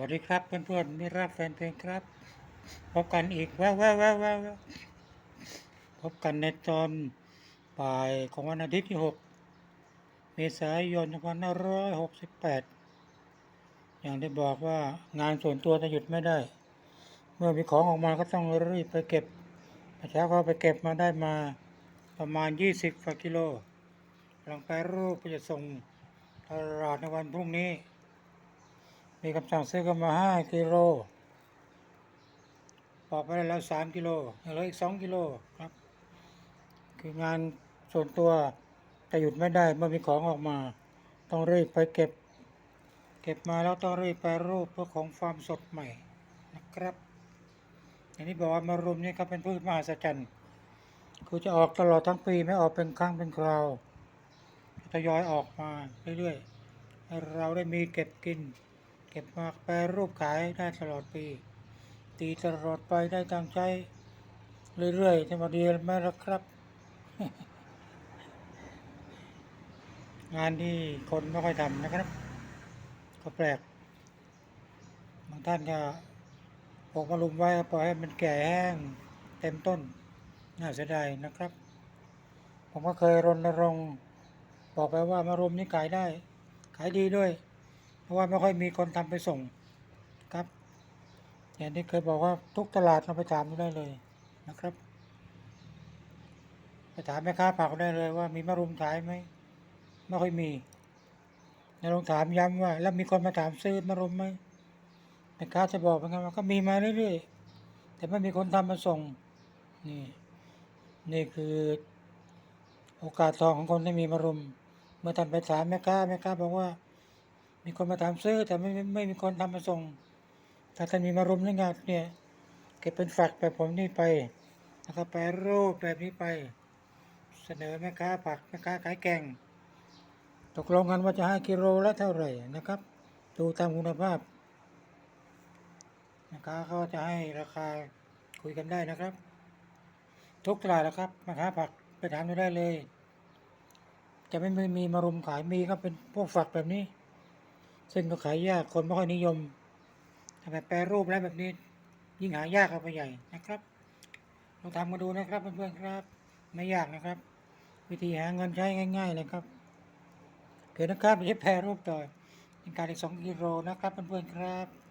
วัสดีครับเพื่อนๆมิตรรักแฟนเพลงครับ พบกันอีกแววแววแววแววแววพบกันในตอนบ่ายของวันอาทิตย์ที่ 6 เมษายน2568 อย่างที่บอกว่างานส่วนตัวจะหยุดไม่ได้ เมื่อมีของออกมาก็ต้องรีบไปเก็บเช้าก็ไปเก็บมาได้มาประมาณ 20กว่ากิโลกำลังไปรูปจะส่งตลาดในวันพรุ่งนี้ มีคำสั่งซื้อกันมาห้ากิโลปอกไปได้แล้วสามกิโลยังเหลืออีกสองกิโลครับ คืองานส่วนตัวจะหยุดไม่ได้เมื่อมีของออกมา ต้องรีบไปเก็บ เก็บมาแล้วต้องรีบไปรูปเพื่อของฟาร์มสดใหม่นะครับ อย่างที่บอกว่ามารุมนี่ครับเป็นพืชมหัศจรรย์คือจะออกตลอดทั้งปีไม่ออกเป็นครั้งเป็นคราวทยอยออกมาเรื่อยๆให้เราได้มีเก็บกิน ก็บมาแปรรูปขายได้ตลอดปี ตีตลอดไปได้ตามใจ เรื่อยๆจะมาดีไหมล่ะครับ งานที่คนไม่ค่อยทำนะครับ ก็แปลก บางท่านก็ปลูกมาลุมไว้ปล่อยให้มันแก่แห้งเต็มต้น น่าเสียดายนะครับ ผมก็เคยรณรงค์บอกไปว่ามารุมนี่ขายได้ ขายดีด้วย เพราะว่าไม่ค่อยมีคนทำไปส่งครับอย่างที่เคยบอกว่าทุกตลาดเราไปถามได้เลยนะครับ ไปถามแม่ค้าผักได้เลยว่ามีมะรุมขายไหมไม่ค่อยมีในลองถามย้ำว่า แล้วมีคนมาถามซื้อมะรุมไหมแม่ค้าจะบอกเหมือนกันว่าก็มีมาเรื่อยๆแต่ไม่มีคนทำมาส่งนี่นี่คือโอกาสทองของคนที่มีมะรุม เมื่อท่านไปถามแม่ค้าแม่ค้าบอกว่า มีคนมาถามซื้อแต่ไม่ไม่ไม่มีคนทำมาส่ง ถ้าท่านมีมารุมในงานเนี่ยเก็บเป็นฝักแบบผมนี่ไปนะครับแปรรูปแบบนี้ไป เสนอแม่ค้าผักแม่ค้าขายแกงตกลงกันว่าจะให้กิโลละเท่าไหร่นะครับ ดูตามคุณภาพแม่ค้าเขาจะให้ราคาคุยกันได้นะครับ ทุกตลาดนะครับแม่ค้าผักไปถามดูได้เลย จะไม่มีมารุมขายมีก็เป็นพวกฝักแบบนี้ ซึ่งก็ขายยากคนไม่ค่อยนิยมทำแบบแปรรูปแล้วแบบนี้ ยิ่งหายากเข้าไปใหญ่นะครับลองทำมาดูนะครับเพื่อนๆครับ ไม่ยากนะครับ วิธีหาเงินใช้ง่าย ๆ เลยครับเกิดนะครับไม่ใช่แปรรูปต่อเป็นการอีกสองกิโลนะครับเพื่อนๆครับ